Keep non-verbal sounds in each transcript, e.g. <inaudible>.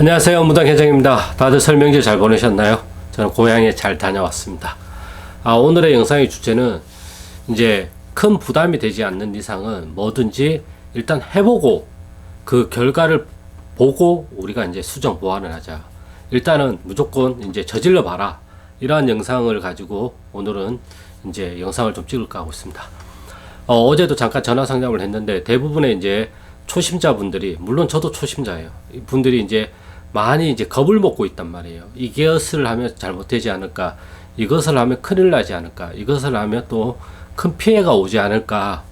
안녕하세요. 무당 회장입니다. 다들 설명지 잘 보내셨나요? 저는 고향에 잘 다녀왔습니다. 아, 오늘의 영상의 주제는 이제 큰 부담이 되지 않는 이상은 뭐든지 일단 해보고 그 결과를 보고 우리가 이제 수정 보완을 하자. 일단은 무조건 이제 저질러 봐라. 이러한 영상을 가지고 오늘은 이제 영상을 좀 찍을까 하고 있습니다. 어, 어제도 잠깐 전화 상담을 했는데 대부분의 이제 초심자분들이 물론 저도 초심자예요. 이 분들이 이제 많이 이제 겁을 먹고 있단 말이에요. 이것을 하면 잘못되지 않을까? 이것을 하면 큰일 나지 않을까? 이것을 하면 또 큰 피해가 오지 않을까?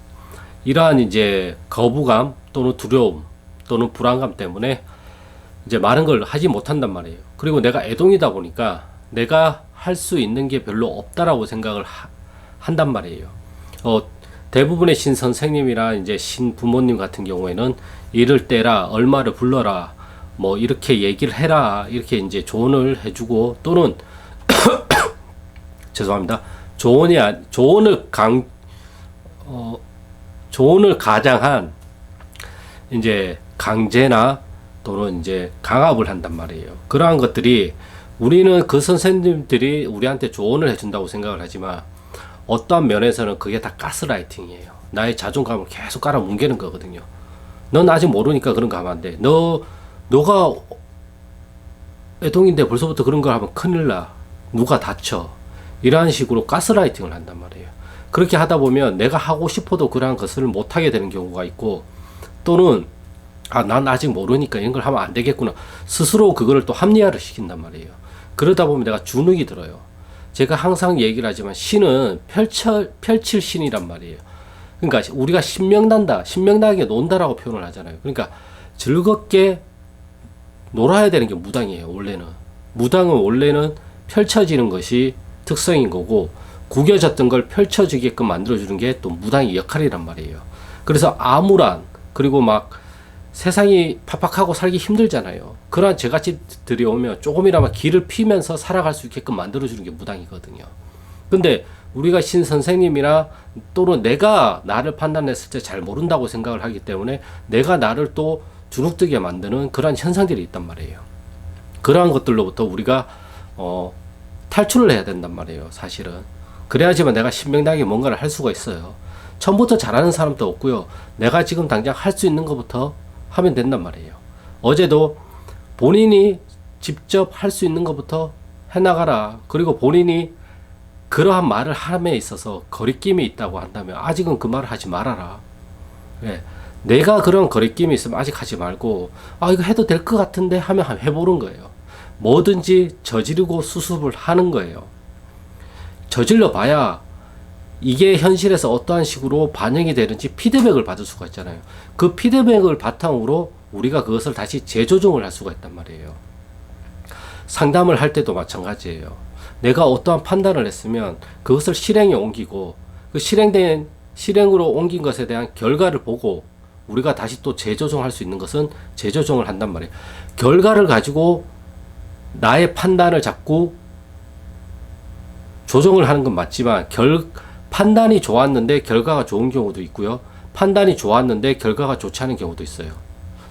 이러한 이제 거부감 또는 두려움 또는 불안감 때문에 이제 많은 걸 하지 못한단 말이에요. 그리고 내가 애동이다 보니까 내가 할 수 있는 게 별로 없다라고 생각을 하, 한단 말이에요. 어, 대부분의 신 선생님이나 이제 신 부모님 같은 경우에는 이럴 때라 얼마를 불러라 뭐 이렇게 얘기를 해라 이렇게 이제 조언을 해주고 또는 <coughs> 죄송합니다 조언이 아, 조언을 강 어, 조언을 가장한 이제 강제나 또는 이제 강압을 한단 말이에요. 그러한 것들이 우리는 그 선생님들이 우리한테 조언을 해준다고 생각을 하지만 어떠한 면에서는 그게 다 가스라이팅이에요. 나의 자존감을 계속 깔아 뭉개는 거거든요. 넌 아직 모르니까 그런 거 하면 안 돼. 너, 너가 애동인데 벌써부터 그런 걸 하면 큰일 나. 누가 다쳐. 이러한 식으로 가스라이팅을 한단 말이에요. 그렇게 하다 보면 내가 하고 싶어도 그러한 것을 못하게 되는 경우가 있고 또는 아, 난 아직 모르니까 이런 걸 하면 안 되겠구나. 스스로 그거를 또 합리화를 시킨단 말이에요. 그러다 보면 내가 주눅이 들어요. 제가 항상 얘기를 하지만 신은 펼쳐, 펼칠 신이란 말이에요. 그러니까 우리가 신명난다, 신명나게 논다라고 표현을 하잖아요. 그러니까 즐겁게 놀아야 되는 게 무당이에요, 원래는. 무당은 원래는 펼쳐지는 것이 특성인 거고, 구겨졌던 걸 펼쳐지게끔 만들어주는 게 또 무당의 역할이란 말이에요. 그래서 암울한, 그리고 막 세상이 팍팍하고 살기 힘들잖아요. 그러한 저같이 들여오면 조금이나마 길을 피면서 살아갈 수 있게끔 만들어주는 게 무당이거든요. 근데 우리가 신 선생님이나 또는 내가 나를 판단했을 때 잘 모른다고 생각을 하기 때문에 내가 나를 또 주눅들게 만드는 그러한 현상들이 있단 말이에요. 그러한 것들로부터 우리가 어, 탈출을 해야 된단 말이에요. 사실은. 그래야지만 내가 신명나게 뭔가를 할 수가 있어요. 처음부터 잘하는 사람도 없고요. 내가 지금 당장 할 수 있는 것부터 하면 된단 말이에요. 어제도 본인이 직접 할 수 있는 것부터 해나가라. 그리고 본인이 그러한 말을 함에 있어서 거리낌이 있다고 한다면 아직은 그 말을 하지 말아라. 예. 내가 그런 거리낌이 있으면 아직 하지 말고 아 이거 해도 될 것 같은데 하면 해보는 거예요. 뭐든지 저지르고 수습을 하는 거예요. 저질러 봐야 이게 현실에서 어떠한 식으로 반영이 되는지 피드백을 받을 수가 있잖아요. 그 피드백을 바탕으로 우리가 그것을 다시 재조정을 할 수가 있단 말이에요. 상담을 할 때도 마찬가지예요. 내가 어떠한 판단을 했으면 그것을 실행에 옮기고 그 실행된 실행으로 옮긴 것에 대한 결과를 보고 우리가 다시 또 재조정할 수 있는 것은 재조정을 한단 말이에요. 결과를 가지고 나의 판단을 잡고 조정을 하는 건 맞지만 결 판단이 좋았는데 결과가 좋은 경우도 있고요. 판단이 좋았는데 결과가 좋지 않은 경우도 있어요.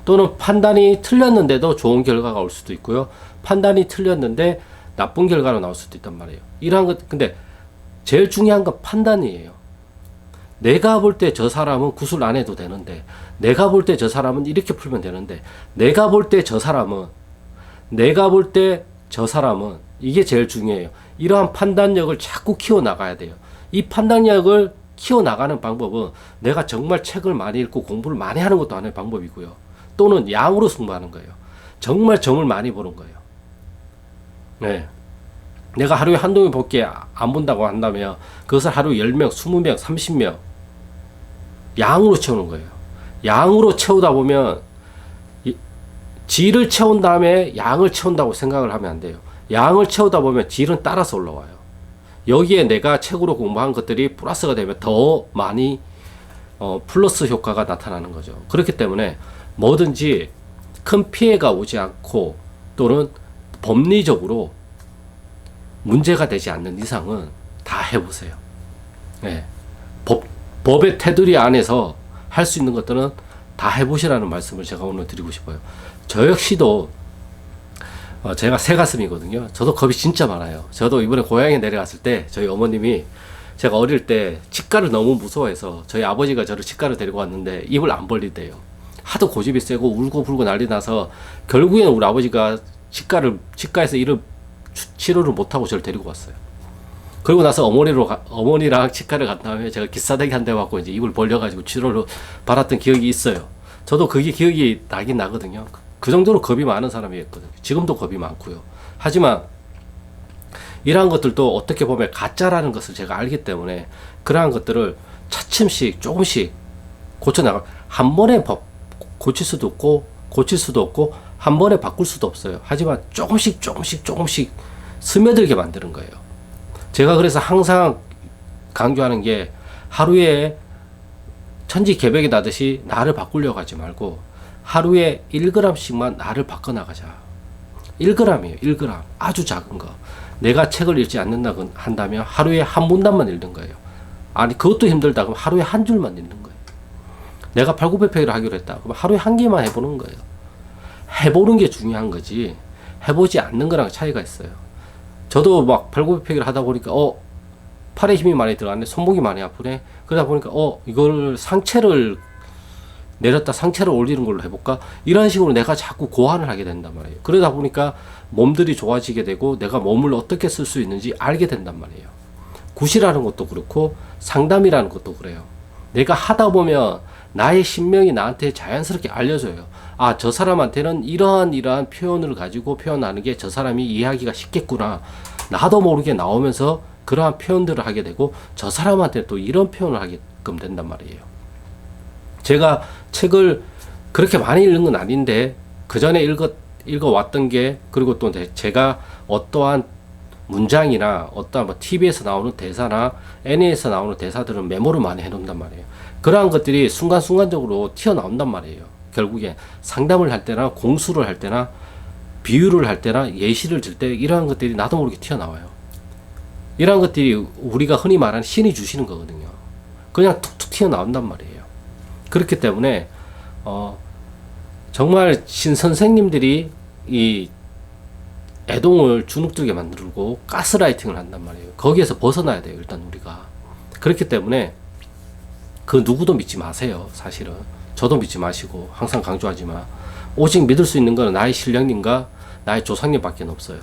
또는 판단이 틀렸는데도 좋은 결과가 올 수도 있고요. 판단이 틀렸는데 나쁜 결과로 나올 수도 있단 말이에요. 이러한 것, 근데 제일 중요한 건 판단이에요. 내가 볼 때 저 사람은 구술 안 해도 되는데, 내가 볼 때 저 사람은 이렇게 풀면 되는데, 내가 볼 때 저 사람은, 내가 볼 때 저 사람은, 이게 제일 중요해요. 이러한 판단력을 자꾸 키워 나가야 돼요. 이 판단력을 키워 나가는 방법은 내가 정말 책을 많이 읽고 공부를 많이 하는 것도 하나의 방법이고요. 또는 양으로 승부하는 거예요. 정말 점을 많이 보는 거예요. 네. 내가 하루에 한두 명밖에 안 본다고 한다면 그것을 하루 10명, 20명, 30명 양으로 채우는 거예요. 양으로 채우다 보면 질을 채운 다음에 양을 채운다고 생각을 하면 안 돼요. 양을 채우다 보면 질은 따라서 올라와요. 여기에 내가 책으로 공부한 것들이 플러스가 되면 더 많이 어, 플러스 효과가 나타나는 거죠. 그렇기 때문에 뭐든지 큰 피해가 오지 않고 또는 법리적으로 문제가 되지 않는 이상은 다 해보세요. 네. 법, 법의 테두리 안에서 할 수 있는 것들은 다 해보시라는 말씀을 제가 오늘 드리고 싶어요. 저 역시도 어, 제가 새 가슴이거든요. 저도 겁이 진짜 많아요. 저도 이번에 고향에 내려갔을 때 저희 어머님이 제가 어릴 때 치과를 너무 무서워해서 저희 아버지가 저를 치과를 데리고 왔는데 입을 안 벌리대요. 하도 고집이 세고 울고 불고 난리 나서 결국에는 우리 아버지가 치과를 치과에서 일을 추- 치료를 못 하고 저를 데리고 왔어요. 그리고 나서 어머니로 가- 어머니랑 치과를 간 다음에 제가 기싸대기 한 대 맞고 이제 입을 벌려가지고 치료를 받았던 기억이 있어요. 저도 그게 기억이 나긴 나거든요. 그 정도로 겁이 많은 사람이었거든요. 지금도 겁이 많고요. 하지만 이러한 것들도 어떻게 보면 가짜라는 것을 제가 알기 때문에 그러한 것들을 차츰씩 조금씩 고쳐나가 한 번에 법 고칠 수도 없고 고칠 수도 없고 한 번에 바꿀 수도 없어요. 하지만 조금씩 조금씩 조금씩 스며들게 만드는 거예요. 제가 그래서 항상 강조하는 게 하루에 천지 개벽이 나듯이 나를 바꾸려고 하지 말고 하루에 1g씩만 나를 바꿔나가자. 1g이에요. 1g. 아주 작은 거. 내가 책을 읽지 않는다 한다면 하루에 한 문단만 읽는 거예요. 아니 그것도 힘들다 그럼 하루에 한 줄만 읽는 거예요. 내가 발굽혀펴기를 하기로 했다. 그럼 하루에 한 개만 해보는 거예요. 해보는 게 중요한 거지. 해보지 않는 거랑 차이가 있어요. 저도 막 발굽혀펴기를 하다 보니까 어 팔에 힘이 많이 들어갔네, 손목이 많이 아프네. 그러다 보니까 어 이걸 상체를 내렸다 상체를 올리는 걸로 해볼까? 이런 식으로 내가 자꾸 고안을 하게 된단 말이에요. 그러다 보니까 몸들이 좋아지게 되고 내가 몸을 어떻게 쓸 수 있는지 알게 된단 말이에요. 굿이라는 것도 그렇고 상담이라는 것도 그래요. 내가 하다 보면 나의 신명이 나한테 자연스럽게 알려줘요. 아, 저 사람한테는 이러한 이러한 표현을 가지고 표현하는 게 저 사람이 이해하기가 쉽겠구나. 나도 모르게 나오면서 그러한 표현들을 하게 되고 저 사람한테 또 이런 표현을 하게끔 된단 말이에요. 제가 책을 그렇게 많이 읽는 건 아닌데 그 전에 읽어 읽어왔던 게 그리고 또 내- 제가 어떠한 문장이나 어떠한 뭐 TV에서 나오는 대사나 애니에서 나오는 대사들은 메모를 많이 해놓는단 말이에요. 그러한 것들이 순간순간적으로 튀어나온단 말이에요. 결국에 상담을 할 때나 공수를 할 때나 비유를 할 때나 예시를 들 때 이러한 것들이 나도 모르게 튀어나와요. 이러한 것들이 우리가 흔히 말하는 신이 주시는 거거든요. 그냥 툭툭 튀어나온단 말이에요. 그렇기 때문에 어 정말 신 선생님들이 이 애동을 주눅들게 만들고 가스라이팅을 한단 말이에요. 거기에서 벗어나야 돼요. 일단 우리가 그렇기 때문에 그 누구도 믿지 마세요. 사실은 저도 믿지 마시고 항상 강조하지만 오직 믿을 수 있는 것은 나의 신령님과 나의 조상님밖에 없어요.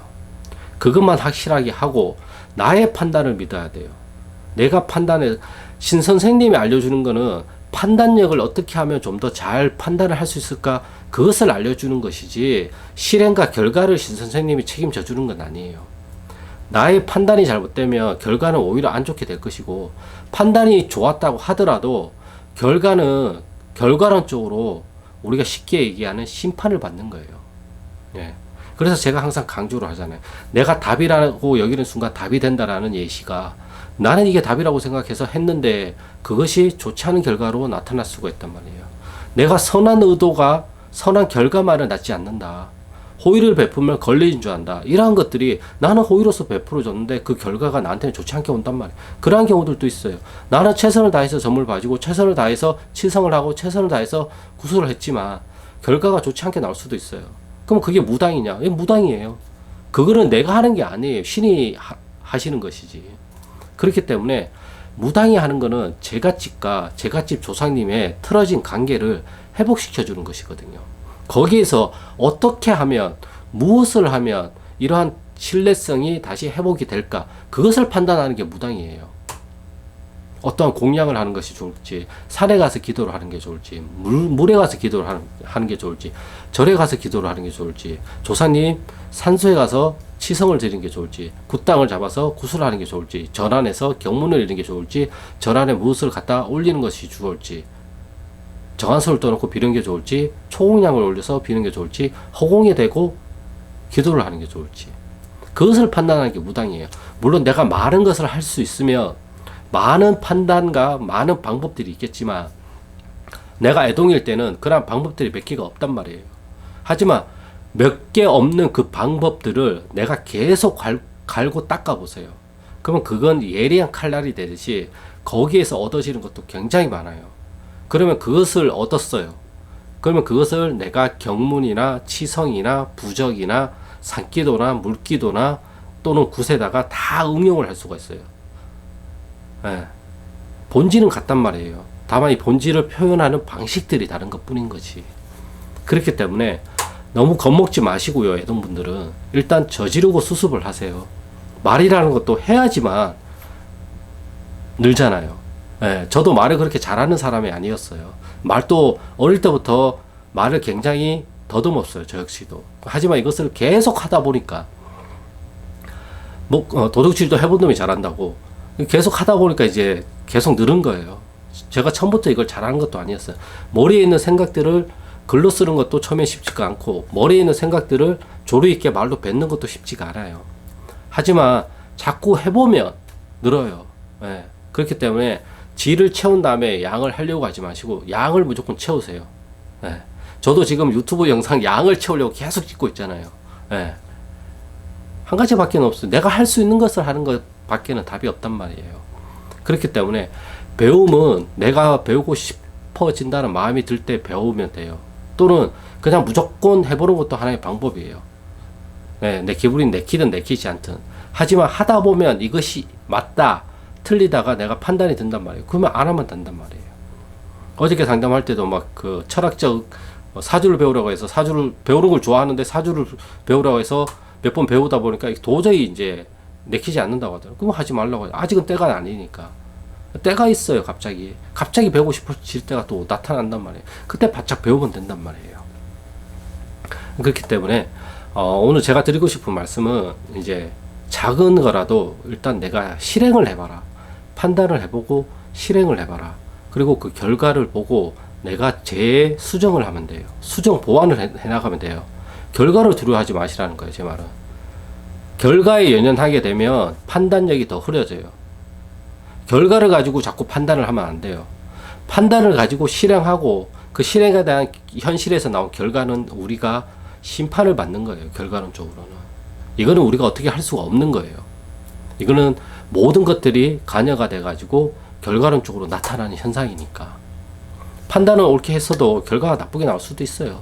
그것만 확실하게 하고 나의 판단을 믿어야 돼요. 내가 판단해 신 선생님이 알려주는 거는 판단력을 어떻게 하면 좀 더 잘 판단을 할 수 있을까 그것을 알려주는 것이지 실행과 결과를 신 선생님이 책임져 주는 건 아니에요. 나의 판단이 잘못되면 결과는 오히려 안 좋게 될 것이고 판단이 좋았다고 하더라도 결과는 결과론적으로 우리가 쉽게 얘기하는 심판을 받는 거예요. 예. 그래서 제가 항상 강조를 하잖아요. 내가 답이라고 여기는 순간 답이 된다라는 예시가 나는 이게 답이라고 생각해서 했는데 그것이 좋지 않은 결과로 나타날 수가 있단 말이에요. 내가 선한 의도가 선한 결과만을 낳지 않는다. 호의를 베풀면 걸리는 줄 안다. 이러한 것들이 나는 호의로서 베풀어줬는데 그 결과가 나한테는 좋지 않게 온단 말이에요. 그러한 경우들도 있어요. 나는 최선을 다해서 점을 봐주고 최선을 다해서 치성을 하고 최선을 다해서 구술을 했지만 결과가 좋지 않게 나올 수도 있어요. 그럼 그게 무당이냐? 예, 무당이에요. 그거는 내가 하는 게 아니에요. 신이 하, 하시는 것이지. 그렇기 때문에 무당이 하는 거는 제갓집과 제갓집 조상님의 틀어진 관계를 회복시켜 주는 것이거든요. 거기에서 어떻게 하면 무엇을 하면 이러한 신뢰성이 다시 회복이 될까 그것을 판단하는 게 무당이에요. 어떠한 공양을 하는 것이 좋을지 산에 가서 기도를 하는 게 좋을지 물, 물에 가서 기도를 하는, 하는 게 좋을지 절에 가서 기도를 하는 게 좋을지 조사님 산소에 가서 치성을 드리는 게 좋을지 굿땅을 잡아서 구슬을 하는 게 좋을지 절안에서 경문을 읽는 게 좋을지 절안에 무엇을 갖다 올리는 것이 좋을지 정한수를 떠놓고 비는 게 좋을지 초공양을 올려서 비는 게 좋을지 허공에 대고 기도를 하는 게 좋을지 그것을 판단하는 게 무당이에요. 물론 내가 많은 것을 할 수 있으면 많은 판단과 많은 방법들이 있겠지만 내가 애동일 때는 그런 방법들이 몇 개가 없단 말이에요. 하지만 몇 개 없는 그 방법들을 내가 계속 갈, 갈고 닦아 보세요. 그러면 그건 예리한 칼날이 되듯이 거기에서 얻어지는 것도 굉장히 많아요. 그러면 그것을 얻었어요. 그러면 그것을 내가 경문이나 치성이나 부적이나 산기도나 물기도나 또는 굿에다가 다 응용을 할 수가 있어요. 예. 본질은 같단 말이에요. 다만 이 본질을 표현하는 방식들이 다른 것 뿐인 거지. 그렇기 때문에 너무 겁먹지 마시고요, 애동분들은. 일단 저지르고 수습을 하세요. 말이라는 것도 해야지만 늘잖아요. 예, 저도 말을 그렇게 잘하는 사람이 아니었어요. 말도 어릴 때부터 말을 굉장히 더듬었어요, 저 역시도. 하지만 이것을 계속 하다 보니까, 뭐, 어, 도둑질도 해본 놈이 잘한다고. 계속 하다 보니까 이제 계속 늘은 거예요. 제가 처음부터 이걸 잘하는 것도 아니었어요. 머리에 있는 생각들을 글로 쓰는 것도 처음엔 쉽지가 않고, 머리에 있는 생각들을 조리 있게 말로 뱉는 것도 쉽지가 않아요. 하지만 자꾸 해보면 늘어요. 예. 그렇기 때문에 질을 채운 다음에 양을 하려고 하지 마시고 양을 무조건 채우세요. 예. 저도 지금 유튜브 영상 양을 채우려고 계속 찍고 있잖아요. 예. 한 가지밖에 없어요. 내가 할 수 있는 것을 하는 것 밖에는 답이 없단 말이에요. 그렇기 때문에 배움은 내가 배우고 싶어진다는 마음이 들 때 배우면 돼요. 또는 그냥 무조건 해보는 것도 하나의 방법이에요. 네, 내 기분이 내키든 내키지 않든. 하지만 하다 보면 이것이 맞다, 틀리다가 내가 판단이 든단 말이에요. 그러면 안 하면 된단 말이에요. 어저께 상담할 때도 막 그 철학적 뭐 사주를 배우라고 해서 사주를 배우는 걸 좋아하는데 사주를 배우라고 해서 몇 번 배우다 보니까 도저히 이제 내키지 않는다고 하더라고요. 그럼 하지 말라고. 아직은 때가 아니니까. 때가 있어요, 갑자기. 갑자기 배우고 싶어질 때가 또 나타난단 말이에요. 그때 바짝 배우면 된단 말이에요. 그렇기 때문에, 어, 오늘 제가 드리고 싶은 말씀은 이제 작은 거라도 일단 내가 실행을 해봐라. 판단을 해보고 실행을 해봐라. 그리고 그 결과를 보고 내가 재 수정을 하면 돼요. 수정 보완을 해, 해나가면 돼요. 결과를 두려워하지 마시라는 거예요, 제 말은. 결과에 연연하게 되면 판단력이 더 흐려져요. 결과를 가지고 자꾸 판단을 하면 안 돼요. 판단을 가지고 실행하고 그 실행에 대한 현실에서 나온 결과는 우리가 심판을 받는 거예요. 결과론적으로는. 이거는 우리가 어떻게 할 수가 없는 거예요. 이거는 모든 것들이 간여가 돼가지고 결과론적으로 나타나는 현상이니까. 판단을 옳게 했어도 결과가 나쁘게 나올 수도 있어요.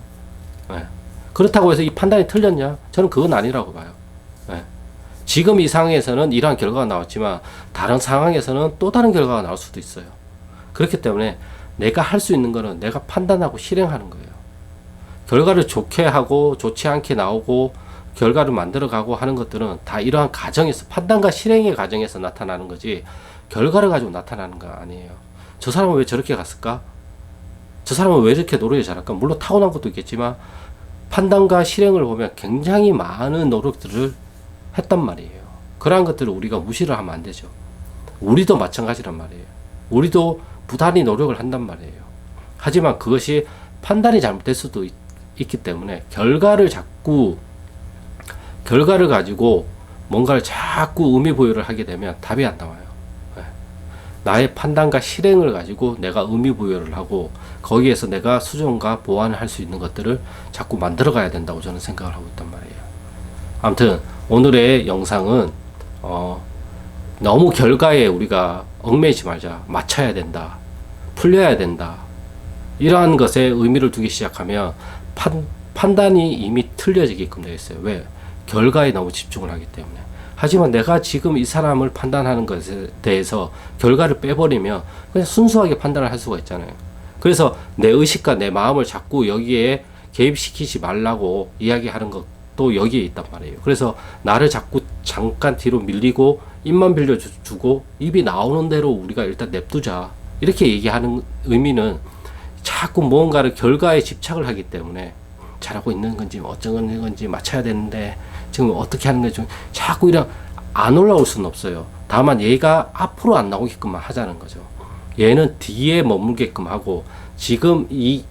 예. 그렇다고 해서 이 판단이 틀렸냐? 저는 그건 아니라고 봐요. 예. 지금 이 상황에서는 이러한 결과가 나왔지만 다른 상황에서는 또 다른 결과가 나올 수도 있어요. 그렇기 때문에 내가 할 수 있는 거는 내가 판단하고 실행하는 거예요. 결과를 좋게 하고 좋지 않게 나오고 결과를 만들어가고 하는 것들은 다 이러한 과정에서 판단과 실행의 과정에서 나타나는 거지 결과를 가지고 나타나는 거 아니에요. 저 사람은 왜 저렇게 갔을까? 저 사람은 왜 이렇게 노력이 잘할까? 물론 타고난 것도 있겠지만 판단과 실행을 보면 굉장히 많은 노력들을 했단 말이에요. 그러한 것들을 우리가 무시를 하면 안 되죠. 우리도 마찬가지란 말이에요. 우리도 부단히 노력을 한단 말이에요. 하지만 그것이 판단이 잘못될 수도 있, 있기 때문에 결과를 자꾸 결과를 가지고 뭔가를 자꾸 의미 부여를 하게 되면 답이 안 나와요. 네. 나의 판단과 실행을 가지고 내가 의미 부여를 하고 거기에서 내가 수정과 보완을 할 수 있는 것들을 자꾸 만들어 가야 된다고 저는 생각을 하고 있단 말이에요. 아무튼 오늘의 영상은 어, 너무 결과에 우리가 얽매이지 말자. 맞춰야 된다. 풀려야 된다. 이러한 것에 의미를 두기 시작하면 판, 판단이 이미 틀려지게끔 되어 있어요. 왜? 결과에 너무 집중을 하기 때문에. 하지만 내가 지금 이 사람을 판단하는 것에 대해서 결과를 빼버리면 그냥 순수하게 판단을 할 수가 있잖아요. 그래서 내 의식과 내 마음을 자꾸 여기에 개입시키지 말라고 이야기하는 것도 여기에 있단 말이에요. 그래서 나를 자꾸 잠깐 뒤로 밀리고 입만 빌려주고 입이 나오는 대로 우리가 일단 냅두자. 이렇게 얘기하는 의미는 자꾸 무언가를 결과에 집착을 하기 때문에 잘하고 있는 건지 어쩌는 건지 맞춰야 되는데 지금 어떻게 하는 건지 자꾸 이런 안 올라올 수는 없어요. 다만 얘가 앞으로 안 나오게끔만 하자는 거죠. 얘는 뒤에 머물게끔 하고 지금 이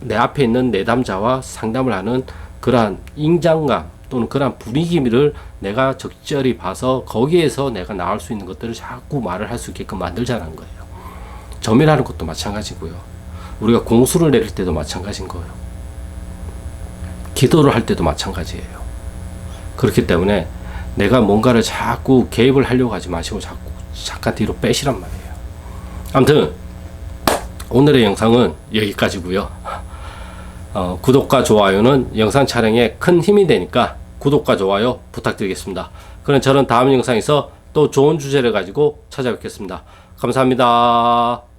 내 앞에 있는 내담자와 상담을 하는 그러한 인장감 또는 그러한 분위기를 내가 적절히 봐서 거기에서 내가 나올 수 있는 것들을 자꾸 말을 할 수 있게끔 만들자는 거예요. 점이라는 것도 마찬가지고요. 우리가 공수를 내릴 때도 마찬가지인 거예요. 기도를 할 때도 마찬가지예요. 그렇기 때문에 내가 뭔가를 자꾸 개입을 하려고 하지 마시고 자꾸 잠깐 뒤로 빼시란 말이에요. 아무튼 오늘의 영상은 여기까지고요. 어, 구독과 좋아요는 영상 촬영에 큰 힘이 되니까 구독과 좋아요 부탁드리겠습니다. 그럼 저는 다음 영상에서 또 좋은 주제를 가지고 찾아뵙겠습니다. 감사합니다.